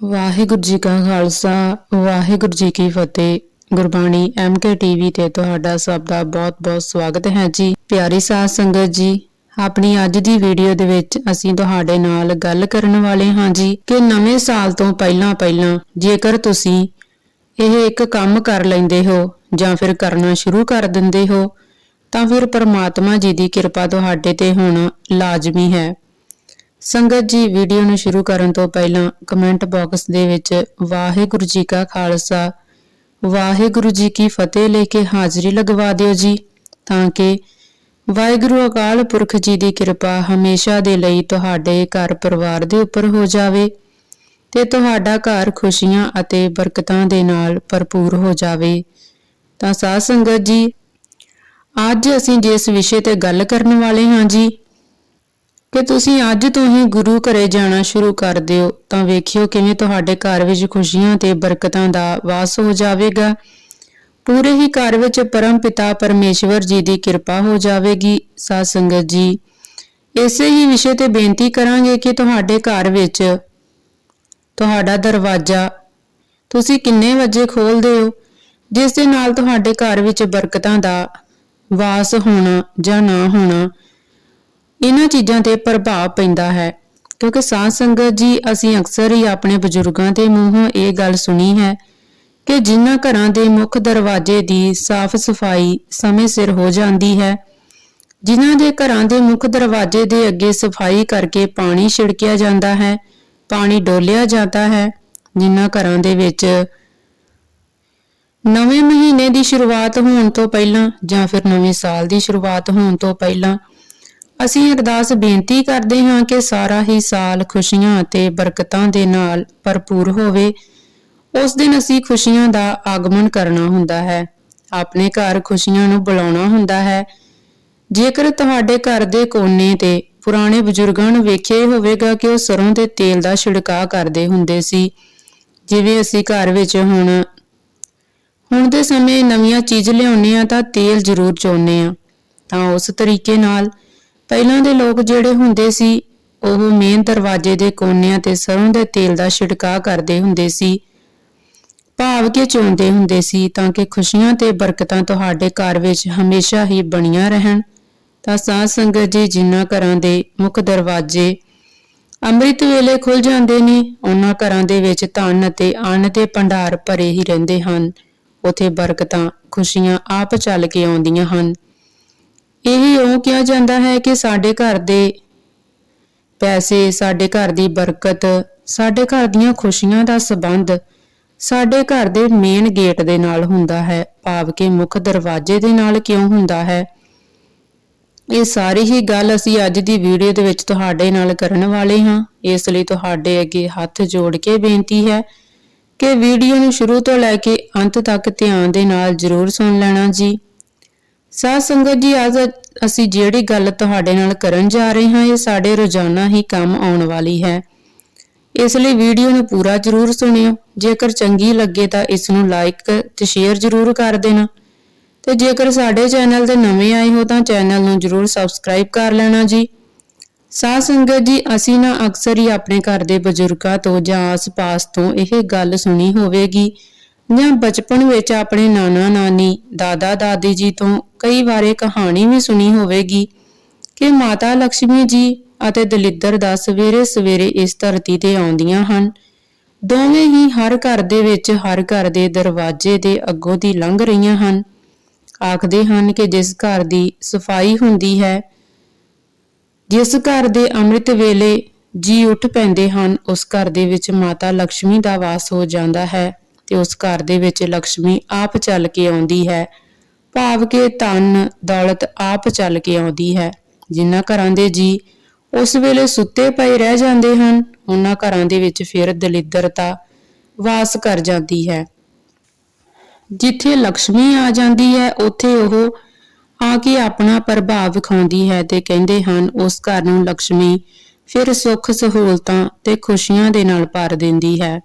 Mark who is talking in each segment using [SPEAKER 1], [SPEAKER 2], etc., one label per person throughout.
[SPEAKER 1] ਵਾਹਿਗੁਰੂ ਜੀ ਕਾ ਖਾਲਸਾ, ਵਾਹਿਗੁਰੂ ਜੀ ਕੀ ਫਤਿਹ। Gurbani MK TV ਤੇ ਤੁਹਾਡਾ ਸਭ ਦਾ ਬਹੁਤ-ਬਹੁਤ ਸਵਾਗਤ ਹੈ ਜੀ। ਪਿਆਰੀ ਸਾਧ ਸੰਗਤ ਜੀ, ਆਪਣੀ ਅੱਜ ਦੀ ਵੀਡੀਓ ਦੇ ਵਿੱਚ ਅਸੀਂ ਤੁਹਾਡੇ ਨਾਲ ਗੱਲ ਕਰਨ ਵਾਲੇ ਹਾਂ ਜੀ ਕਿ ਨਵੇਂ ਸਾਲ ਤੋਂ ਪਹਿਲਾਂ ਪਹਿਲਾਂ ਜੇਕਰ ਤੁਸੀਂ ਇਹ ਇੱਕ ਕੰਮ ਕਰ ਲੈਂਦੇ ਹੋ ਜਾਂ ਫਿਰ ਕਰਨਾ ਸ਼ੁਰੂ ਕਰ ਦਿੰਦੇ ਹੋ, ਤਾਂ ਫਿਰ ਪਰਮਾਤਮਾ ਜੀ ਦੀ ਕਿਰਪਾ ਤੁਹਾਡੇ ਤੇ ਹੋਣਾ ਲਾਜ਼ਮੀ ਹੈ। ਸੰਗਤ ਜੀ ਵੀਡੀਓ ਨੂੰ ਸ਼ੁਰੂ ਕਰਨ ਤੋਂ ਪਹਿਲਾਂ ਕਮੈਂਟ ਬਾਕਸ ਦੇ ਵਿੱਚ ਵਾਹਿਗੁਰੂ ਜੀ ਕਾ ਖਾਲਸਾ, ਵਾਹਿਗੁਰੂ ਜੀ ਕੀ ਫਤਿਹ ਲੈ ਕੇ ਹਾਜ਼ਰੀ ਲਗਵਾ ਦਿਓ ਜੀ, ਤਾਂ ਕਿ ਵਾਹਿਗੁਰੂ ਅਕਾਲ ਪੁਰਖ ਜੀ ਦੀ ਕਿਰਪਾ ਹਮੇਸ਼ਾ ਦੇ ਲਈ ਤੁਹਾਡੇ ਘਰ ਪਰਿਵਾਰ ਦੇ ਉੱਪਰ ਹੋ ਜਾਵੇ ਤੇ ਤੁਹਾਡਾ ਘਰ ਖੁਸ਼ੀਆਂ ਅਤੇ ਬਰਕਤਾਂ ਦੇ ਨਾਲ ਭਰਪੂਰ ਹੋ ਜਾਵੇ। ਤਾਂ ਸਾਧ ਸੰਗਤ ਜੀ, ਅੱਜ ਅਸੀਂ ਜਿਸ ਵਿਸ਼ੇ ਤੇ ਗੱਲ ਕਰਨ ਵਾਲੇ ਹਾਂ ਜੀ ਕਿ ਤੁਸੀਂ ਅੱਜ ਤੋਂ ਹੀ ਗੁਰੂ ਘਰੇ ਜਾਣਾ ਸ਼ੁਰੂ ਕਰ ਦਿਓ, ਤਾਂ ਵੇਖਿਓ ਕਿਵੇਂ ਤੁਹਾਡੇ ਘਰ ਵਿੱਚ ਖੁਸ਼ੀਆਂ ਤੇ ਬਰਕਤਾਂ ਦਾ ਵਾਸ ਹੋ ਜਾਵੇਗਾ। ਪੂਰੇ ਹੀ ਘਰ ਵਿੱਚ ਪਰਮ ਪਿਤਾ ਪਰਮੇਸ਼ਵਰ ਜੀ ਦੀ ਕਿਰਪਾ ਹੋ ਜਾਵੇਗੀ। ਸਾਧ ਸੰਗਤ ਜੀ, ਇਸੇ ਹੀ ਵਿਸ਼ੇ ਤੇ ਬੇਨਤੀ ਕਰਾਂਗੇ ਕਿ ਤੁਹਾਡੇ ਘਰ ਵਿੱਚ ਤੁਹਾਡਾ ਦਰਵਾਜ਼ਾ ਤੁਸੀਂ ਕਿੰਨੇ ਵਜੇ ਖੋਲਦੇ ਹੋ, ਜਿਸ ਦੇ ਨਾਲ ਤੁਹਾਡੇ ਘਰ ਵਿੱਚ ਬਰਕਤਾਂ ਦਾ ਵਾਸ ਹੋਣਾ ਜਾਂ ਨਾ ਹੋਣਾ ਇਹਨਾਂ ਚੀਜ਼ਾਂ ਤੇ ਪ੍ਰਭਾਵ ਪੈਂਦਾ ਹੈ। ਕਿਉਂਕਿ ਸਾਧ ਸੰਗਤ ਜੀ, ਅਸੀਂ ਅਕਸਰ ਹੀ ਆਪਣੇ ਬਜ਼ੁਰਗਾਂ ਦੇ ਮੂੰਹੋਂ ਇਹ ਗੱਲ ਸੁਣੀ ਹੈ ਕਿ ਜਿਨ੍ਹਾਂ ਘਰਾਂ ਦੇ ਮੁੱਖ ਦਰਵਾਜ਼ੇ ਦੀ ਸਾਫ਼ ਸਫ਼ਾਈ ਸਮੇਂ ਸਿਰ ਹੋ ਜਾਂਦੀ ਹੈ, ਜਿਨ੍ਹਾਂ ਦੇ ਘਰਾਂ ਦੇ ਮੁੱਖ ਦਰਵਾਜ਼ੇ ਦੇ ਅੱਗੇ ਸਫ਼ਾਈ ਕਰਕੇ ਪਾਣੀ ਛਿੜਕਿਆ ਜਾਂਦਾ ਹੈ, ਪਾਣੀ ਡੋਲਿਆ ਜਾਂਦਾ ਹੈ, ਜਿਨ੍ਹਾਂ ਘਰਾਂ ਦੇ ਵਿੱਚ ਨਵੇਂ ਮਹੀਨੇ ਦੀ ਸ਼ੁਰੂਆਤ ਹੋਣ ਤੋਂ ਪਹਿਲਾਂ ਜਾਂ ਫਿਰ ਨਵੇਂ ਸਾਲ ਦੀ ਸ਼ੁਰੂਆਤ ਹੋਣ ਤੋਂ ਪਹਿਲਾਂ ਅਸੀਂ ਅਰਦਾਸ ਬੇਨਤੀ ਕਰਦੇ ਹਾਂ ਕਿ ਸਾਰਾ ਹੀ ਸਾਲ ਖੁਸ਼ੀਆਂ ਅਤੇ ਬਰਕਤਾਂ ਦੇ ਨਾਲ ਭਰਪੂਰ ਹੋਵੇ। ਉਸ ਦਿਨ ਅਸੀਂ ਖੁਸ਼ੀਆਂ ਦਾ ਆਗਮਨ ਕਰਨਾ ਹੁੰਦਾ ਹੈ। ਆਪਣੇ ਘਰ ਖੁਸ਼ੀਆਂ ਨੂੰ ਬੁਲਾਉਣਾ ਹੁੰਦਾ ਹੈ। ਜੇਕਰ ਤੁਹਾਡੇ ਘਰ ਦੇ ਕੋਨੇ ਤੇ ਪੁਰਾਣੇ ਬਜ਼ੁਰਗਾਂ ਨੂੰ ਵੇਖਿਆ ਹੋਵੇਗਾ ਕਿ ਉਹ ਸਰੋਂ ਦੇ ਤੇਲ ਦਾ ਛਿੜਕਾਅ ਕਰਦੇ ਹੁੰਦੇ ਸੀ, ਜਿਵੇਂ ਅਸੀਂ ਘਰ ਵਿੱਚ ਹੁਣ ਹੁਣ ਦੇ ਸਮੇਂ ਨਵੀਆਂ ਚੀਜ਼ ਲਿਆਉਣੇ ਆ ਤਾਂ ਤੇਲ ਜ਼ਰੂਰ ਚੋਣੇ ਆ ਤਾਂ ਉਸ ਤਰੀਕੇ ਨਾਲ ਪਹਿਲਾਂ ਦੇ ਲੋਕ ਜਿਹੜੇ ਹੁੰਦੇ ਸੀ, ਉਹ ਮੇਨ ਦਰਵਾਜ਼ੇ ਦੇ ਕੋਨਿਆਂ ਤੇ ਸਰੋਂ ਦੇ ਤੇਲ ਦਾ ਛਿੜਕਾਅ ਕਰਦੇ ਹੁੰਦੇ ਸੀ। ਭਾਵ ਕੇ ਚੋਂਦੇ ਹੁੰਦੇ ਸੀ ਤਾਂ ਕਿ ਖੁਸ਼ੀਆਂ ਤੇ ਬਰਕਤਾਂ ਤੁਹਾਡੇ ਘਰ ਵਿੱਚ ਹਮੇਸ਼ਾ ਹੀ ਬਣੀਆਂ ਰਹਿਣ। ਤਾਂ ਸਾਧ ਸੰਗਤ ਜੀ ਜਿਨ੍ਹਾਂ ਘਰਾਂ ਦੇ ਮੁੱਖ ਦਰਵਾਜ਼ੇ ਅੰਮ੍ਰਿਤ ਵੇਲੇ ਖੁੱਲ ਜਾਂਦੇ ਨੇ, ਉਹਨਾਂ ਘਰਾਂ ਦੇ ਵਿੱਚ ਧਨ ਅਤੇ ਅੰਨ ਦੇ ਭੰਡਾਰ ਭਰੇ ਹੀ ਰਹਿੰਦੇ ਹਨ। ਉਥੇ ਬਰਕਤਾਂ, ਖੁਸ਼ੀਆਂ ਆਪ ਚੱਲ ਕੇ ਆਉਂਦੀਆਂ ਹਨ। ਇਹ ਉਹ ਕਿਹਾ ਜਾਂਦਾ ਹੈ ਕਿ ਸਾਡੇ ਘਰ ਦੇ ਪੈਸੇ, ਸਾਡੇ ਘਰ ਦੀ ਬਰਕਤ, ਸਾਡੇ ਘਰ ਦੀਆਂ ਖੁਸ਼ੀਆਂ ਦਾ ਸਬੰਧ ਸਾਡੇ ਘਰ ਦੇ ਮੇਨ ਗੇਟ ਦੇ ਨਾਲ ਹੁੰਦਾ ਹੈ। ਭਾਵ ਕਿ ਮੁੱਖ ਦਰਵਾਜ਼ੇ ਦੇ ਨਾਲ ਕਿਉਂ ਹੁੰਦਾ ਹੈ? ਇਹ ਸਾਰੀ ਹੀ ਗੱਲ ਅਸੀਂ ਅੱਜ ਦੀ ਵੀਡੀਓ ਦੇ ਵਿੱਚ ਤੁਹਾਡੇ ਨਾਲ ਕਰਨ ਵਾਲੇ ਹਾਂ। ਇਸ ਲਈ ਤੁਹਾਡੇ ਅੱਗੇ ਹੱਥ ਜੋੜ ਕੇ ਬੇਨਤੀ ਹੈ ਕਿ ਵੀਡੀਓ ਨੂੰ ਸ਼ੁਰੂ ਤੋਂ ਲੈ ਕੇ ਅੰਤ ਤੱਕ ਧਿਆਨ ਦੇ ਨਾਲ ਜ਼ਰੂਰ ਸੁਣ ਲੈਣਾ ਜੀ। ਸਾਧ ਸੰਗਤ ਜੀ, ਅੱਜ ਅਸੀਂ ਜਿਹੜੀ ਗੱਲ ਤੁਹਾਡੇ ਨਾਲ ਕਰਨ ਜਾ ਰਹੇ ਹਾਂ, ਇਹ ਸਾਡੇ ਰੋਜ਼ਾਨਾ ਹੀ ਕੰਮ ਆਉਣ ਵਾਲੀ ਹੈ। ਇਸ ਲਈ ਵੀਡੀਓ ਨੂੰ ਪੂਰਾ ਜ਼ਰੂਰ ਸੁਣਿਓ। ਜੇਕਰ ਚੰਗੀ ਲੱਗੇ ਤਾਂ ਇਸ ਨੂੰ ਲਾਈਕ ਤੇ ਸ਼ੇਅਰ ਜ਼ਰੂਰ ਕਰ ਦੇਣਾ। ਤੇ ਜੇਕਰ ਸਾਡੇ ਚੈਨਲ ਤੇ ਨਵੇਂ ਆਏ ਹੋ ਤਾਂ ਚੈਨਲ ਨੂੰ ਜ਼ਰੂਰ ਸਬਸਕ੍ਰਾਈਬ ਕਰ ਲੈਣਾ ਜੀ। ਸਾਧ ਸੰਗਤ ਜੀ, ਅਸੀਂ ਨਾ ਅਕਸਰ ਹੀ ਆਪਣੇ ਘਰ ਦੇ ਬਜ਼ੁਰਗਾਂ ਤੋਂ ਜਾਂ ਆਸ-ਪਾਸ ਤੋਂ ਇਹ ਗੱਲ ਸੁਣੀ ਹੋਵੇਗੀ। ਜਾਂ ਬਚਪਨ ਵਿੱਚ ਆਪਣੇ ਨਾਨਾ ਨਾਨੀ, ਦਾਦਾ ਦਾਦੀ ਜੀ ਤੋਂ ਕਈ ਵਾਰੇ ਕਹਾਣੀ ਵੀ ਸੁਣੀ ਹੋਵੇਗੀ ਕਿ ਮਾਤਾ ਲక్ష్ਮੀ ਜੀ ਅਤੇ ਦਲਿੱਦਰ ਦਾ ਸਵੇਰੇ ਸਵੇਰੇ ਇਸ ਧਰਤੀ ਤੇ ਆਉਂਦੀਆਂ ਹਨ। ਦੋਵੇਂ ਹੀ ਹਰ ਘਰ ਦੇ ਵਿੱਚ ਹਰ ਘਰ ਦੇ ਦਰਵਾਜ਼ੇ ਦੇ ਅੱਗੋਂ ਦੀ ਲੰਘ ਰਹੀਆਂ ਹਨ। ਆਖਦੇ ਹਨ ਕਿ ਜਿਸ ਘਰ ਦੀ ਸਫ਼ਾਈ ਹੁੰਦੀ ਹੈ, ਜਿਸ ਘਰ ਦੇ ਅੰਮ੍ਰਿਤ ਵੇਲੇ ਜੀ ਉੱਠ ਪੈਂਦੇ ਹਨ, ਉਸ ਘਰ ਦੇ ਵਿੱਚ ਮਾਤਾ ਲక్ష్ਮੀ ਦਾ ਵਾਸ ਹੋ ਜਾਂਦਾ ਹੈ। ਤੇ ਉਸ ਘਰ ਦੇ ਵਿੱਚ ਲਕਸ਼ਮੀ ਆਪ ਚੱਲ ਕੇ ਆਉਂਦੀ ਹੈ। ਭਾਵ ਕਿ ਧਨ ਦੌਲਤ ਆਪ ਚੱਲ ਕੇ ਆਉਂਦੀ ਹੈ। ਜਿਨ੍ਹਾਂ ਘਰਾਂ ਦੇ ਜੀ ਉਸ ਵੇਲੇ ਸੁੱਤੇ ਪਏ ਰਹਿ ਜਾਂਦੇ ਹਨ, ਉਹਨਾਂ ਘਰਾਂ ਦੇ ਵਿੱਚ ਫਿਰ ਦਲਿੱਦਰਤਾ ਵਾਸ ਕਰ ਜਾਂਦੀ ਹੈ। ਜਿੱਥੇ ਲਕਸ਼ਮੀ ਆ ਜਾਂਦੀ ਹੈ, ਉੱਥੇ ਉਹ ਆ ਕੇ ਆਪਣਾ ਪ੍ਰਭਾਵ ਵਿਖਾਉਂਦੀ ਹੈ ਤੇ ਕਹਿੰਦੇ ਹਨ, ਉਸ ਘਰ ਨੂੰ ਲਕਸ਼ਮੀ ਫਿਰ ਸੁੱਖ ਸਹੂਲਤਾਂ ਤੇ ਖੁਸ਼ੀਆਂ ਦੇ ਨਾਲ ਭਰ ਦਿੰਦੀ ਹੈ।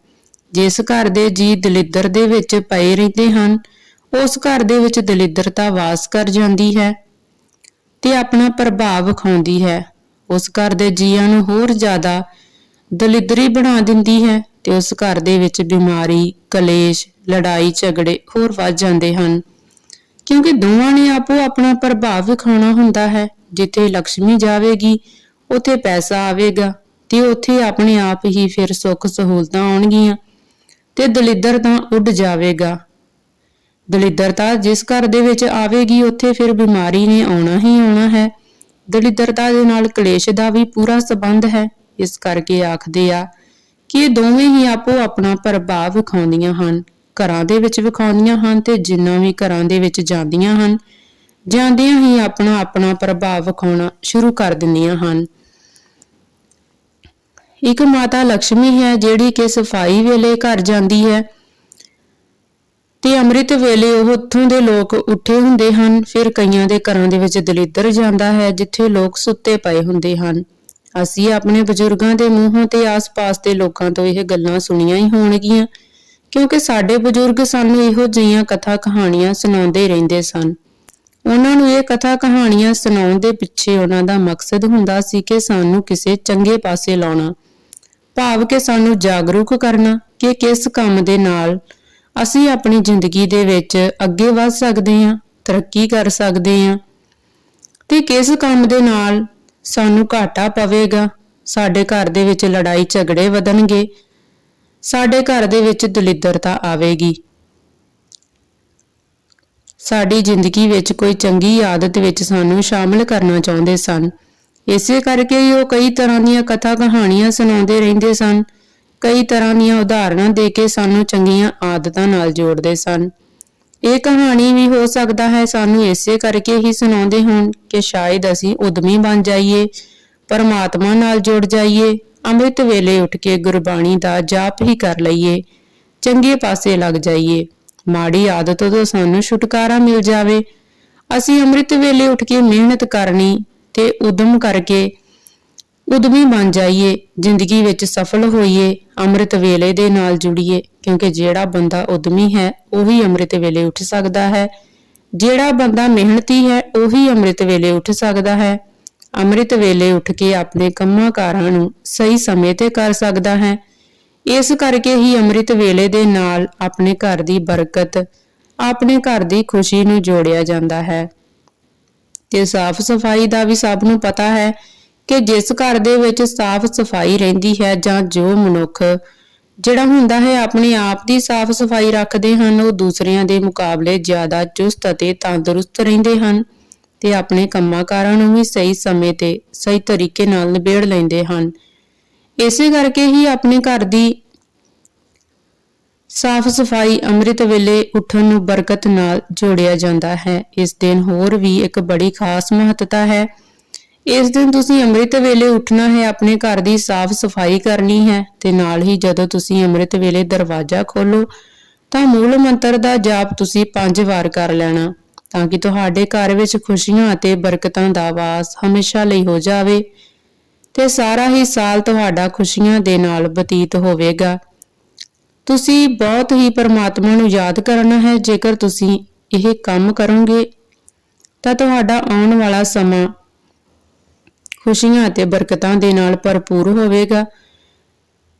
[SPEAKER 1] ਜਿਸ ਘਰ ਦੇ ਜੀ ਦਲਿੱਦਰ ਦੇ ਵਿੱਚ ਪਏ ਰਹਿੰਦੇ ਹਨ, ਉਸ ਘਰ ਦੇ ਵਿੱਚ ਦਲਿੱਦਰਤਾ ਵਾਸ ਕਰ ਜਾਂਦੀ ਹੈ ਤੇ ਆਪਣਾ ਪ੍ਰਭਾਵ ਵਿਖਾਉਂਦੀ ਹੈ। ਉਸ ਘਰ ਦੇ ਜੀਆਂ ਨੂੰ ਹੋਰ ਜ਼ਿਆਦਾ ਦਲਿਦਰੀ ਬਣਾ ਦਿੰਦੀ ਹੈ ਤੇ ਉਸ ਘਰ ਦੇ ਵਿੱਚ ਬਿਮਾਰੀ, ਕਲੇਸ਼, ਲੜਾਈ, ਝਗੜੇ ਹੋਰ ਵੱਧ ਜਾਂਦੇ ਹਨ। ਕਿਉਂਕਿ ਦੋਵਾਂ ਨੇ ਆਪੋ ਆਪਣਾ ਪ੍ਰਭਾਵ ਵਿਖਾਉਣਾ ਹੁੰਦਾ ਹੈ। ਜਿੱਥੇ ਲక్ష్ਮੀ ਜਾਵੇਗੀ, ਉੱਥੇ ਪੈਸਾ ਆਵੇਗਾ ਤੇ ਉੱਥੇ ਆਪਣੇ ਆਪ ਹੀ ਫਿਰ ਸੁੱਖ ਸਹੂਲਤਾਂ ਆਉਣਗੀਆਂ। ਤੇ ਦਲਿੱਦਰ ਤਾਂ ਉੱਡ ਜਾਵੇਗਾ। ਦਲਿੱਦਰਤਾ ਜਿਸ ਘਰ ਦੇ ਵਿੱਚ ਆਵੇਗੀ, ਉੱਥੇ ਫਿਰ ਬਿਮਾਰੀ ਨੇ ਆਉਣਾ ਹੀ ਆਉਣਾ ਹੈ। ਦਲਿੱਦਰਤਾ ਦੇ ਨਾਲ ਕਲੇਸ਼ ਦਾ ਵੀ ਪੂਰਾ ਸੰਬੰਧ ਹੈ। ਇਸ ਕਰਕੇ ਆਖਦੇ ਆ ਕਿ ਇਹ ਦੋਵੇਂ ਹੀ ਆਪੋ ਆਪਣਾ ਪ੍ਰਭਾਵ ਵਿਖਾਉਂਦੀਆਂ ਹਨ। ਘਰਾਂ ਦੇ ਵਿੱਚ ਵਿਖਾਉਂਦੀਆਂ ਹਨ ਤੇ ਜਿੰਨਾ ਵੀ ਘਰਾਂ ਦੇ ਵਿੱਚ ਜਾਂਦੀਆਂ ਹਨ, ਜਾਂਦਿਆਂ ਹੀ ਆਪਣਾ ਆਪਣਾ ਪ੍ਰਭਾਵ ਵਿਖਾਉਣਾ ਸ਼ੁਰੂ ਕਰ ਦਿੰਦੀਆਂ ਹਨ। ਇੱਕ ਮਾਤਾ ਲక్ష్ਮੀ ਹੈ ਜਿਹੜੀ ਕਿ ਸਫ਼ਾਈ ਵੇਲੇ ਘਰ ਜਾਂਦੀ ਹੈ ਤੇ ਅੰਮ੍ਰਿਤ ਵੇਲੇ ਉਹ ਉੱਥੋਂ ਦੇ ਲੋਕ ਉੱਠੇ ਹੁੰਦੇ ਹਨ, ਫਿਰ ਕਈਆਂ ਦੇ ਘਰਾਂ ਦੇ ਵਿੱਚ ਦਲਿੱਦਰ ਜਾਂਦਾ ਹੈ ਜਿੱਥੇ ਲੋਕ ਸੁੱਤੇ ਪਏ ਹੁੰਦੇ ਹਨ। ਅਸੀਂ ਆਪਣੇ ਬਜ਼ੁਰਗਾਂ ਦੇ ਮੂੰਹੋਂ ਤੇ ਆਸ-ਪਾਸ ਦੇ ਲੋਕਾਂ ਤੋਂ ਇਹ ਗੱਲਾਂ ਸੁਣੀਆਂ ਹੀ ਹੋਣਗੀਆਂ, ਕਿਉਂਕਿ ਸਾਡੇ ਬਜ਼ੁਰਗ ਸਾਨੂੰ ਇਹੋ ਜਿਹੀਆਂ ਕਥਾ ਕਹਾਣੀਆਂ ਸੁਣਾਉਂਦੇ ਰਹਿੰਦੇ ਸਨ। ਉਹਨਾਂ ਨੂੰ ਇਹ ਕਥਾ ਕਹਾਣੀਆਂ ਸੁਣਾਉਣ ਦੇ ਪਿੱਛੇ ਉਹਨਾਂ ਦਾ ਮਕਸਦ ਹੁੰਦਾ ਸੀ ਕਿ ਸਾਨੂੰ ਕਿਸੇ ਚੰਗੇ ਪਾਸੇ ਲਾਉਣਾ। ਭਾਵ ਕਿ ਸਾਨੂੰ ਜਾਗਰੂਕ ਕਰਨਾ ਕਿ ਕਿਸ ਕੰਮ ਦੇ ਨਾਲ ਅਸੀਂ ਆਪਣੀ ਜ਼ਿੰਦਗੀ ਦੇ ਵਿੱਚ ਅੱਗੇ ਵਧ ਸਕਦੇ ਹਾਂ, ਤਰੱਕੀ ਕਰ ਸਕਦੇ ਹਾਂ ਤੇ ਕਿਸ ਕੰਮ ਦੇ ਨਾਲ ਸਾਨੂੰ ਘਾਟਾ ਪਵੇਗਾ, ਸਾਡੇ ਘਰ ਦੇ ਵਿੱਚ ਲੜਾਈ ਝਗੜੇ ਵਧਣਗੇ, ਸਾਡੇ ਘਰ ਦੇ ਵਿੱਚ ਦਲਿੱਦਰਤਾ ਆਵੇਗੀ। ਸਾਡੀ ਜ਼ਿੰਦਗੀ ਵਿੱਚ ਕੋਈ ਚੰਗੀ ਆਦਤ ਵਿੱਚ ਸਾਨੂੰ ਸ਼ਾਮਲ ਕਰਨਾ ਚਾਹੁੰਦੇ ਸਨ। ਇਸੇ ਕਰਕੇ ਹੀ ਉਹ ਕਈ ਤਰ੍ਹਾਂ ਦੀਆਂ ਕਥਾ ਕਹਾਣੀਆਂ ਸੁਣਾਉਂਦੇ ਰਹਿੰਦੇ ਸਨ। ਕਈ ਤਰ੍ਹਾਂ ਦੀਆਂ ਉਦਾਹਰਨਾਂ ਦੇ ਕੇ ਸਾਨੂੰ ਚੰਗੀਆਂ ਆਦਤਾਂ ਨਾਲ ਜੋੜਦੇ ਸਨ। ਇਹ ਕਹਾਣੀ ਵੀ ਹੋ ਸਕਦਾ ਹੈ ਸਾਨੂੰ ਇਸੇ ਕਰਕੇ ਹੀ ਸੁਣਾਉਂਦੇ ਹੋਣ ਕਿ ਸ਼ਾਇਦ ਅਸੀਂ ਉਦਮੀ ਬਣ ਜਾਈਏ, ਪਰਮਾਤਮਾ ਨਾਲ ਜੁੜ ਜਾਈਏ, ਅੰਮ੍ਰਿਤ ਵੇਲੇ ਉੱਠ ਕੇ ਗੁਰਬਾਣੀ ਦਾ ਜਾਪ ਹੀ ਕਰ ਲਈਏ, ਚੰਗੇ ਪਾਸੇ ਲੱਗ ਜਾਈਏ। ਮਾੜੀ ਆਦਤ ਤੋਂ ਸਾਨੂੰ ਛੁਟਕਾਰਾ ਮਿਲ ਜਾਵੇ। ਅਸੀਂ ਅੰਮ੍ਰਿਤ ਵੇਲੇ ਉੱਠ ਕੇ ਮਿਹਨਤ ਕਰਨੀ ਤੇ ਉਦਮ ਕਰਕੇ ਉਦਮੀ ਬਣ ਜਾਈਏ, ਜ਼ਿੰਦਗੀ ਵਿੱਚ ਸਫਲ ਹੋਈਏ, ਅੰਮ੍ਰਿਤ ਵੇਲੇ ਦੇ ਨਾਲ ਜੁੜੀਏ, ਕਿਉਂਕਿ ਜਿਹੜਾ ਬੰਦਾ ਉਦਮੀ ਹੈ, ਉਹੀ ਅੰਮ੍ਰਿਤ ਵੇਲੇ ਉੱਠ ਸਕਦਾ ਹੈ। ਜਿਹੜਾ ਬੰਦਾ ਮਿਹਨਤੀ ਹੈ, ਉਹੀ ਅੰਮ੍ਰਿਤ ਵੇਲੇ ਉੱਠ ਸਕਦਾ ਹੈ। ਅੰਮ੍ਰਿਤ ਵੇਲੇ ਉੱਠ ਕੇ ਆਪਣੇ ਕੰਮਾਂ ਕਾਰਾਂ ਨੂੰ ਸਹੀ ਸਮੇਂ ਤੇ ਕਰ ਸਕਦਾ ਹੈ। ਇਸ ਕਰਕੇ ਹੀ ਅੰਮ੍ਰਿਤ ਵੇਲੇ ਦੇ ਨਾਲ ਆਪਣੇ ਘਰ ਦੀ ਬਰਕਤ, ਆਪਣੇ ਘਰ ਦੀ ਖੁਸ਼ੀ ਨੂੰ ਜੋੜਿਆ ਜਾਂਦਾ ਹੈ। ਤੇ ਸਾਫ਼ ਸਫ਼ਾਈ ਦਾ ਵੀ ਸਭ ਨੂੰ ਪਤਾ ਹੈ ਕਿ ਜਿਸ ਘਰ ਦੇ ਵਿੱਚ ਸਾਫ਼ ਸਫ਼ਾਈ ਰਹਿੰਦੀ ਹੈ ਜਾਂ ਜੋ ਮਨੁੱਖ ਜਿਹੜਾ ਹੁੰਦਾ ਹੈ ਆਪਣੇ ਆਪ ਦੀ ਸਾਫ਼ ਸਫ਼ਾਈ ਰੱਖਦੇ ਹਨ, ਉਹ ਦੂਸਰਿਆਂ ਦੇ ਮੁਕਾਬਲੇ ਜ਼ਿਆਦਾ ਚੁਸਤ ਅਤੇ ਤੰਦਰੁਸਤ ਰਹਿੰਦੇ ਹਨ ਤੇ ਆਪਣੇ ਕੰਮਾਂ ਕਾਰਾਂ ਨੂੰ ਵੀ ਸਹੀ ਸਮੇਂ ਤੇ ਸਹੀ ਤਰੀਕੇ ਨਾਲ ਨਿਬੇੜ ਲੈਂਦੇ ਹਨ। ਇਸੇ ਕਰਕੇ ਹੀ ਆਪਣੇ ਘਰ ਦੀ ਸਾਫ਼ ਸਫ਼ਾਈ ਅੰਮ੍ਰਿਤ ਵੇਲੇ ਉੱਠਣ ਨੂੰ ਬਰਕਤ ਨਾਲ ਜੋੜਿਆ ਜਾਂਦਾ ਹੈ। ਇਸ ਦਿਨ ਹੋਰ ਵੀ ਇੱਕ ਬੜੀ ਖਾਸ ਮਹੱਤਤਾ ਹੈ। ਇਸ ਦਿਨ ਤੁਸੀਂ ਅੰਮ੍ਰਿਤ ਵੇਲੇ ਉੱਠਣਾ ਹੈ, ਆਪਣੇ ਘਰ ਦੀ ਸਾਫ਼ ਸਫ਼ਾਈ ਕਰਨੀ ਹੈ ਤੇ ਨਾਲ ਹੀ ਜਦੋਂ ਤੁਸੀਂ ਅੰਮ੍ਰਿਤ ਵੇਲੇ ਦਰਵਾਜ਼ਾ ਖੋਲੋ ਤਾਂ ਮੂਲ ਮੰਤਰ ਦਾ ਜਾਪ ਤੁਸੀਂ ਪੰਜ ਵਾਰ ਕਰ ਲੈਣਾ, ਤਾਂ ਕਿ ਤੁਹਾਡੇ ਘਰ ਵਿੱਚ ਖੁਸ਼ੀਆਂ ਅਤੇ ਬਰਕਤਾਂ ਦਾ ਵਾਸ ਹਮੇਸ਼ਾ ਲਈ ਹੋ ਜਾਵੇ ਤੇ ਸਾਰਾ ਹੀ ਸਾਲ ਤੁਹਾਡਾ ਖੁਸ਼ੀਆਂ ਦੇ ਨਾਲ ਬਤੀਤ ਹੋਵੇਗਾ। ਤੁਸੀਂ ਬਹੁਤ ਹੀ ਪਰਮਾਤਮਾ ਨੂੰ ਯਾਦ ਕਰਨਾ ਹੈ, ਜੇਕਰ ਤੁਸੀਂ ਇਹ ਕੰਮ ਕਰੋਗੇ, ਤਾਂ ਤੁਹਾਡਾ ਆਉਣ ਵਾਲਾ ਸਮਾਂ ਖੁਸ਼ੀਆਂ ਅਤੇ ਬਰਕਤਾਂ ਦੇ ਨਾਲ ਭਰਪੂਰ ਹੋਵੇਗਾ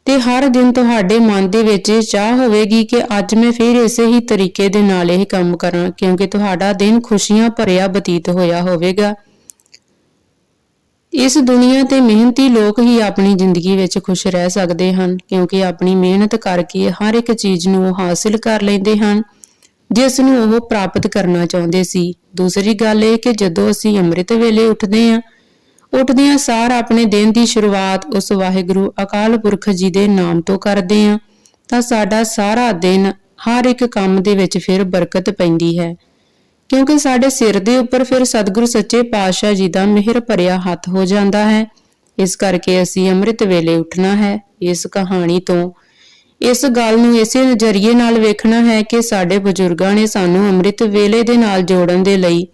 [SPEAKER 1] ਤੇ ਹਰ ਦਿਨ ਤੁਹਾਡੇ ਮਨ ਦੇ ਵਿੱਚ ਇਹ ਚਾਹ ਹੋਵੇਗੀ ਕਿ ਅੱਜ ਮੈਂ ਫਿਰ ਇਸੇ ਹੀ ਤਰੀਕੇ ਦੇ ਨਾਲ ਇਹ ਕੰਮ ਕਰਾਂ, ਕਿਉਂਕਿ ਤੁਹਾਡਾ ਦਿਨ ਖੁਸ਼ੀਆਂ ਭਰਿਆ ਬਤੀਤ ਹੋਇਆ ਹੋਵੇਗਾ। ਇਸ ਦੁਨੀਆ ਤੇ ਮਿਹਨਤੀ ਲੋਕ ਹੀ ਆਪਣੀ ਜ਼ਿੰਦਗੀ ਵਿੱਚ ਖੁਸ਼ ਰਹਿ ਸਕਦੇ ਹਨ, ਕਿਉਂਕਿ ਆਪਣੀ ਮਿਹਨਤ ਕਰਕੇ ਹਰ ਇੱਕ ਚੀਜ਼ ਨੂੰ ਉਹ ਹਾਸਿਲ ਕਰ ਲੈਂਦੇ ਹਨ, ਜਿਸ ਨੂੰ ਉਹ ਪ੍ਰਾਪਤ ਕਰਨਾ ਚਾਹੁੰਦੇ ਸੀ। ਦੂਸਰੀ ਗੱਲ ਇਹ ਕਿ ਜਦੋਂ ਅਸੀਂ ਅੰਮ੍ਰਿਤ ਵੇਲੇ ਉੱਠਦੇ ਹਾਂ, ਉੱਠਦਿਆਂ ਸਾਰ ਆਪਣੇ ਦਿਨ ਦੀ ਸ਼ੁਰੂਆਤ ਉਸ ਵਾਹਿਗੁਰੂ ਅਕਾਲ ਪੁਰਖ ਜੀ ਦੇ ਨਾਮ ਤੋਂ ਕਰਦੇ ਹਾਂ, ਤਾਂ ਸਾਡਾ ਸਾਰਾ ਦਿਨ ਹਰ ਇੱਕ ਕੰਮ ਦੇ ਵਿੱਚ ਫਿਰ ਬਰਕਤ ਪੈਂਦੀ ਹੈ। ਕਿਉਂਕਿ ਸਾਡੇ ਸਿਰ ਦੇ ਉੱਪਰ ਫਿਰ ਸਤਿਗੁਰੂ ਸੱਚੇ ਪਾਤਸ਼ਾਹ ਜੀ ਦਾ ਮਿਹਰ ਭਰਿਆ ਹੱਥ ਹੋ ਜਾਂਦਾ ਹੈ। ਇਸ ਕਰਕੇ ਅਸੀਂ ਅੰਮ੍ਰਿਤ ਵੇਲੇ ਉੱਠਣਾ ਹੈ ਇਸ ਕਹਾਣੀ ਤੋਂ। ਇਸ ਗੱਲ ਨੂੰ ਇਸੇ ਨਜ਼ਰੀਏ ਨਾਲ ਵੇਖਣਾ ਹੈ ਕਿ ਸਾਡੇ ਬਜ਼ੁਰਗਾਂ ਨੇ ਸਾਨੂੰ ਅੰਮ੍ਰਿਤ ਵੇਲੇ ਦੇ ਨਾਲ ਜੋੜਨ ਦੇ ਲਈ,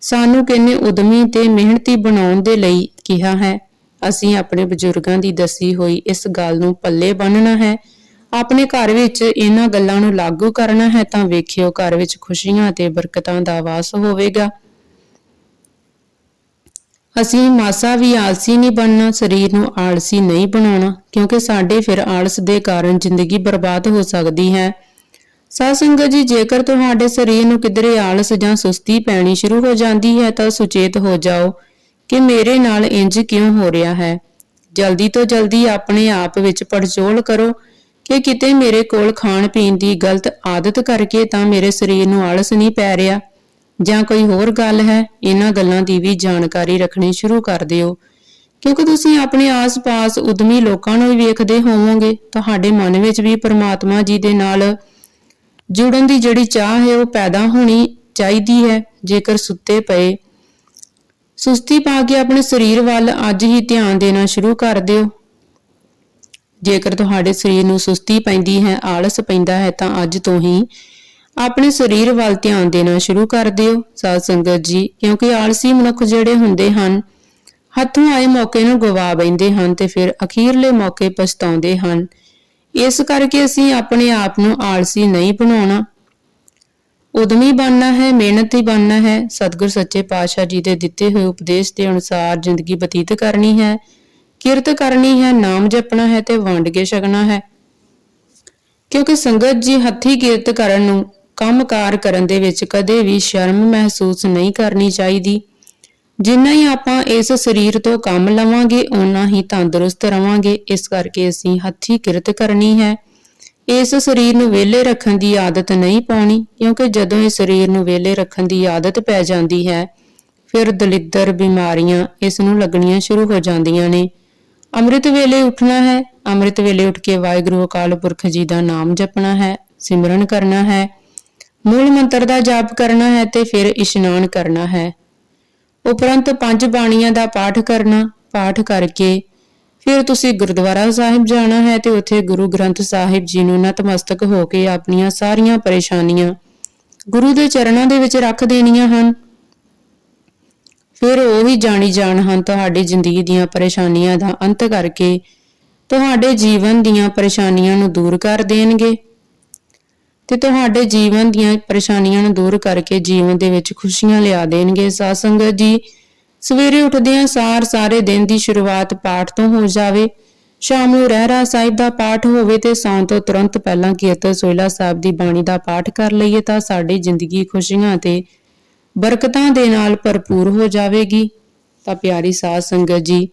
[SPEAKER 1] ਸਾਨੂੰ ਕਿੰਨੇ ਉਦਮੀ ਤੇ ਮਿਹਨਤੀ ਬਣਾਉਣ ਦੇ ਲਈ ਕਿਹਾ ਹੈ। ਅਸੀਂ ਆਪਣੇ ਬਜ਼ੁਰਗਾਂ ਦੀ ਦੱਸੀ ਹੋਈ ਇਸ ਗੱਲ ਨੂੰ ਪੱਲੇ ਬੰਨਣਾ ਹੈ ਆਪਣੇ ਘਰ ਵਿੱਚ ਇਹਨਾਂ ਗੱਲਾਂ ਨੂੰ ਲਾਗੂ ਕਰਨਾ ਹੈ ਤਾਂ ਵੇਖਿਓ ਘਰ ਵਿੱਚ ਖੁਸ਼ੀਆਂ ਤੇ ਬਰਕਤਾਂ ਦਾ ਵਾਸ ਹੋਵੇਗਾ। ਅਸੀਂ ਮਾਸਾ ਵੀ ਆਲਸੀ ਨਹੀਂ ਬਣਨਾ, ਸਰੀਰ ਨੂੰ ਆਲਸੀ ਨਹੀਂ ਬਣਾਉਣਾ, ਕਿਉਂਕਿ ਸਾਡੇ ਫਿਰ ਆਲਸ ਦੇ ਕਾਰਨ ਜ਼ਿੰਦਗੀ ਬਰਬਾਦ ਹੋ ਸਕਦੀ ਹੈ। ਸਾਧ ਜੀ, ਜੇਕਰ ਤੁਹਾਡੇ ਸਰੀਰ ਨੂੰ ਕਿਧਰੇ ਆਲਸ ਜਾਂ ਸੁਸਤੀ ਪੈਣੀ ਸ਼ੁਰੂ ਹੋ ਜਾਂਦੀ ਹੈ, ਤਾਂ ਸੁਚੇਤ ਹੋ ਜਾਓ ਕਿ ਮੇਰੇ ਨਾਲ ਇੰਜ ਕਿਉਂ ਹੋ ਰਿਹਾ ਹੈ। ਜਲਦੀ ਤੋਂ ਜਲਦੀ ਆਪਣੇ ਆਪ ਵਿੱਚ ਪੜਚੋਲ ਕਰੋ ਕਿ ਕਿਤੇ ਮੇਰੇ ਕੋਲ ਖਾਣ ਪੀਣ ਦੀ ਗਲਤ ਆਦਤ ਕਰਕੇ ਤਾਂ ਮੇਰੇ ਸਰੀਰ ਨੂੰ ਆਲਸ ਨਹੀਂ ਪੈ ਰਿਹਾ। ਜਾਂ ਕੋਈ ਹੋਰ ਗੱਲ ਹੈ, ਇਹਨਾਂ ਗੱਲਾਂ ਦੀ ਵੀ ਜਾਣਕਾਰੀ ਰੱਖਣੀ ਸ਼ੁਰੂ ਕਰ ਦਿਓ। ਕਿਉਂਕਿ ਤੁਸੀਂ ਆਪਣੇ ਆਸ-ਪਾਸ ਉਦਮੀ ਲੋਕਾਂ ਨੂੰ ਵੇਖਦੇ ਹੋਵੋਗੇ, ਤੁਹਾਡੇ ਮਨ ਵਿੱਚ ਵੀ ਪਰਮਾਤਮਾ ਜੀ ਦੇ ਨਾਲ ਜੁੜਨ ਦੀ ਜਿਹੜੀ ਚਾਹ ਹੈ, ਉਹ ਪੈਦਾ ਹੋਣੀ ਚਾਹੀਦੀ ਹੈ, ਜੇਕਰ ਸੁੱਤੇ ਪਏ। ਸੁਸਤੀ ਪਾ ਕੇ ਆਪਣੇ ਸਰੀਰ ਵੱਲ ਅੱਜ ਹੀ ਧਿਆਨ ਦੇਣਾ ਸ਼ੁਰੂ ਕਰ ਦਿਓ। ਜੇਕਰ ਤੁਹਾਡੇ ਸਰੀਰ ਨੂੰ ਸੁਸਤੀ ਪੈਂਦੀ ਹੈ, ਆਲਸ ਪੈਂਦਾ ਹੈ, ਤਾਂ ਅੱਜ ਤੋਂ ਹੀ ਆਪਣੇ ਸਰੀਰ ਵੱਲ ਧਿਆਨ ਦੇਣਾ ਸ਼ੁਰੂ ਕਰ ਦਿਓ। ਸਾਧ ਸੰਗਤ ਜੀ, ਕਿਉਂਕਿ ਆਲਸੀ ਮਨੁੱਖ ਜਿਹੜੇ ਹੁੰਦੇ ਹਨ, ਹੱਥੋਂ ਆਏ ਮੌਕੇ ਨੂੰ ਗਵਾ ਬੈਂਦੇ ਹਨ ਤੇ ਫਿਰ ਅਖੀਰਲੇ ਮੌਕੇ ਪਛਤਾਉਂਦੇ ਹਨ। ਇਸ ਕਰਕੇ ਅਸੀਂ ਆਪਣੇ ਆਪ ਨੂੰ ਆਲਸੀ ਨਹੀਂ ਬਣਾਉਣਾ। ਉਦਮੀ ਬਣਨਾ ਹੈ, ਮਿਹਨਤੀ ਬਣਨਾ ਹੈ। ਸਤਿਗੁਰ ਸੱਚੇ ਪਾਤਸ਼ਾਹ ਜੀ ਦੇ ਦਿੱਤੇ ਹੋਏ ਉਪਦੇਸ਼ ਦੇ ਅਨੁਸਾਰ ਜ਼ਿੰਦਗੀ ਬਤੀਤ ਕਰਨੀ ਹੈ। ਕਿਰਤ ਕਰਨੀ ਹੈ, ਨਾਮ ਜਪਣਾ ਹੈ ਤੇ ਵੰਡ ਕੇ ਛਕਣਾ ਹੈ। ਕਿਉਂਕਿ ਸੰਗਤ ਜੀ ਹੱਥੀ ਕਿਰਤ ਕਰਨ ਨੂੰ ਕੰਮਕਾਰ ਕਰਨ ਦੇ ਵਿੱਚ ਕਦੇ ਵੀ ਸ਼ਰਮ ਮਹਿਸੂਸ ਨਹੀਂ ਕਰਨੀ ਚਾਹੀਦੀ। ਜਿੰਨਾ ਹੀ ਆਪਾਂ ਇਸ ਸਰੀਰ ਤੋਂ ਕੰਮ ਲਵਾਂਗੇ, ਓਨਾ ਹੀ ਤੰਦਰੁਸਤ ਰਵਾਂਗੇ। ਇਸ ਕਰਕੇ ਅਸੀਂ ਹੱਥੀ ਕਿਰਤ ਕਰਨੀ ਹੈ। ਇਸ ਸਰੀਰ ਨੂੰ ਵਿਹਲੇ ਰੱਖਣ ਦੀ ਆਦਤ ਨਹੀਂ ਪਾਉਣੀ, ਕਿਉਂਕਿ ਜਦੋਂ ਇਹ ਸਰੀਰ ਨੂੰ ਵਿਹਲੇ ਰੱਖਣ ਦੀ ਆਦਤ ਪੈ ਜਾਂਦੀ ਹੈ, ਫਿਰ ਦਲਿੱਦਰ ਬਿਮਾਰੀਆਂ ਇਸ ਨੂੰ ਲੱਗਣੀਆਂ ਸ਼ੁਰੂ ਹੋ ਜਾਂਦੀਆਂ ਨੇ। ਅੰਮ੍ਰਿਤ ਵੇਲੇ ਉੱਠਣਾ ਹੈ, ਅੰਮ੍ਰਿਤ ਵੇਲੇ ਉੱਠ ਕੇ ਵਾਹਿਗੁਰੂ ਅਕਾਲ ਪੁਰਖ ਜੀ ਦਾ ਨਾਮ ਜਪਣਾ ਹੈ, ਸਿਮਰਨ ਕਰਨਾ ਹੈ, ਮੂਲ ਮੰਤਰ ਦਾ ਜਾਪ ਕਰਨਾ ਹੈ ਤੇ ਫਿਰ ਇਸ਼ਨਾਨ ਕਰਨਾ ਹੈ। ਉਪਰੰਤ ਪੰਜ ਬਾਣੀਆਂ ਦਾ ਪਾਠ ਕਰਨਾ, ਪਾਠ ਕਰਕੇ ਫਿਰ ਤੁਸੀਂ ਗੁਰਦੁਆਰਾ ਸਾਹਿਬ ਜਾਣਾ ਹੈ ਤੇ ਉੱਥੇ ਗੁਰੂ ਗ੍ਰੰਥ ਸਾਹਿਬ ਜੀ ਨੂੰ ਨਤਮਸਤਕ ਹੋ ਕੇ ਆਪਣੀਆਂ ਸਾਰੀਆਂ ਪਰੇਸ਼ਾਨੀਆਂ ਗੁਰੂ ਦੇ ਚਰਨਾਂ ਦੇ ਵਿੱਚ ਰੱਖ ਦੇਣੀਆਂ ਹਨ। ਫਿਰ ਉਹ ਹੀ ਜਾਣੀ ਜਾਣ ਹਨ ਤੁਹਾਡੀ ਜ਼ਿੰਦਗੀ ਦੀਆਂ ਪਰੇਸ਼ਾਨੀਆਂ ਦਾ ਅੰਤ ਕਰਕੇ, ਤੁਹਾਡੇ ਜੀਵਨ ਦੀਆਂ ਪਰੇਸ਼ਾਨੀਆਂ ਨੂੰ ਦੂਰ ਕਰ ਦੇਣਗੇ। ਤੇ ਤੁਹਾਡੇ ਜੀਵਨ ਦੀਆਂ ਪਰੇਸ਼ਾਨੀਆਂ ਨੂੰ ਦੂਰ ਕਰਕੇ ਜੀਵਨ ਦੇ ਵਿੱਚ ਖੁਸ਼ੀਆਂ ਲਿਆ ਦੇਣਗੇ। ਸਾਧ ਸੰਗਤ ਜੀ, ਸਵੇਰੇ ਉੱਠਦਿਆਂ ਸਾਰ ਸਾਰੇ ਦਿਨ ਦੀ ਸ਼ੁਰੂਆਤ ਪਾਠ ਤੋਂ ਹੋ ਜਾਵੇ। ਸ਼ਾਮ ਨੂੰ ਰਹਿਰਾ ਸਾਹਿਬ ਦਾ ਪਾਠ ਹੋਵੇ ਤੇ ਸੌਣ ਤੋਂ ਤੁਰੰਤ ਪਹਿਲਾਂ ਕੀਰਤਨ ਸੋਇਲਾ ਸਾਹਿਬ ਦੀ ਬਾਣੀ ਦਾ ਪਾਠ ਕਰ ਲਈਏ ਤਾਂ ਸਾਡੀ ਜ਼ਿੰਦਗੀ ਖੁਸ਼ੀਆਂ ਤੇ ਬਰਕਤਾਂ ਦੇ ਨਾਲ ਭਰਪੂਰ ਹੋ ਜਾਵੇਗੀ। ਤਾਂ ਪਿਆਰੀ ਸਾਧ ਸੰਗਤ ਜੀ,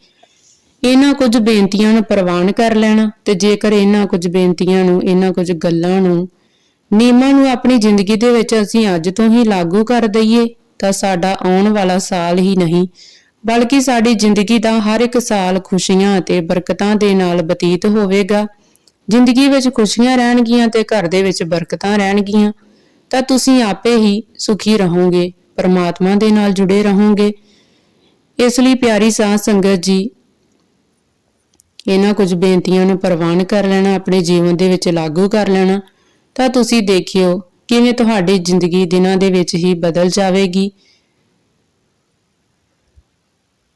[SPEAKER 1] ਇਹਨਾਂ ਕੁਝ ਬੇਨਤੀਆਂ ਨੂੰ ਪ੍ਰਵਾਨ ਕਰ ਲੈਣਾ ਤੇ ਜੇਕਰ ਇਹਨਾਂ ਕੁਝ ਬੇਨਤੀਆਂ ਨੂੰ, ਇਹਨਾਂ ਕੁਝ ਗੱਲਾਂ ਨੂੰ, ਨਿਯਮਾਂ ਨੂੰ ਆਪਣੀ ਜ਼ਿੰਦਗੀ ਦੇ ਵਿੱਚ ਅਸੀਂ ਅੱਜ ਤੋਂ ਹੀ ਲਾਗੂ ਕਰ ਦਈਏ, ਤਾਂ ਸਾਡਾ ਆਉਣ ਵਾਲਾ ਸਾਲ ਹੀ ਨਹੀਂ, ਬਲਕਿ ਸਾਡੀ ਜ਼ਿੰਦਗੀ ਦਾ ਹਰ ਇੱਕ ਸਾਲ ਖੁਸ਼ੀਆਂ ਅਤੇ ਬਰਕਤਾਂ ਦੇ ਨਾਲ ਬਤੀਤ ਹੋਵੇਗਾ। ਜ਼ਿੰਦਗੀ ਵਿੱਚ ਖੁਸ਼ੀਆਂ ਰਹਿਣਗੀਆਂ ਤੇ ਘਰ ਦੇ ਵਿੱਚ ਬਰਕਤਾਂ ਰਹਿਣਗੀਆਂ, ਤਾਂ ਤੁਸੀਂ ਆਪੇ ਹੀ ਸੁਖੀ ਰਹੋਗੇ। ਪਰਮਾਤਮਾ ਦੇ ਨਾਲ ਜੁੜੇ ਰਹੋਗੇ। ਇਸ ਲਈ ਪਿਆਰੀ ਸਾਧ ਸੰਗਤ ਜੀ, ਇਹਨਾਂ ਕੁਝ ਬੇਨਤੀਆਂ ਨੂੰ ਪ੍ਰਵਾਨ ਕਰ ਲੈਣਾ, ਆਪਣੇ ਜੀਵਨ ਦੇ ਵਿੱਚ ਲਾਗੂ ਕਰ ਲੈਣਾ, ਤਾਂ ਤੁਸੀਂ ਦੇਖਿਓ ਕਿਵੇਂ ਤੁਹਾਡੀ ਜ਼ਿੰਦਗੀ ਦਿਨਾਂ ਦੇ ਵਿੱਚ ਹੀ ਬਦਲ ਜਾਵੇਗੀ।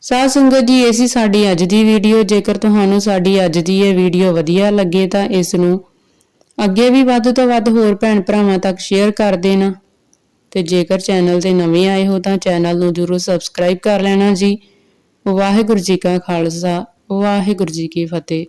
[SPEAKER 1] ਸਾਧ ਸੰਗਤ ਜੀ, ਇਹ ਸੀ ਸਾਡੀ ਅੱਜ ਦੀ ਵੀਡੀਓ। ਜੇਕਰ ਤੁਹਾਨੂੰ ਸਾਡੀ ਅੱਜ ਦੀ ਇਹ ਵੀਡੀਓ ਵਧੀਆ ਲੱਗੇ ਤਾਂ ਇਸ ਨੂੰ ਅੱਗੇ ਵੀ ਵੱਧ ਤੋਂ ਵੱਧ ਹੋਰ ਭੈਣ ਭਰਾਵਾਂ ਤੱਕ ਸ਼ੇਅਰ ਕਰ ਦੇਣਾ। ਤੇ ਜੇਕਰ ਚੈਨਲ ਤੇ ਨਵੇਂ ਆਏ ਹੋ ਤਾਂ ਚੈਨਲ ਨੂੰ ਜਰੂਰ ਸਬਸਕ੍ਰਾਈਬ ਕਰ ਲੈਣਾ ਜੀ। ਵਾਹਿਗੁਰੂ ਜੀ ਕਾ ਖਾਲਸਾ, ਵਾਹਿਗੁਰੂ ਜੀ ਕੀ ਫਤਿਹ।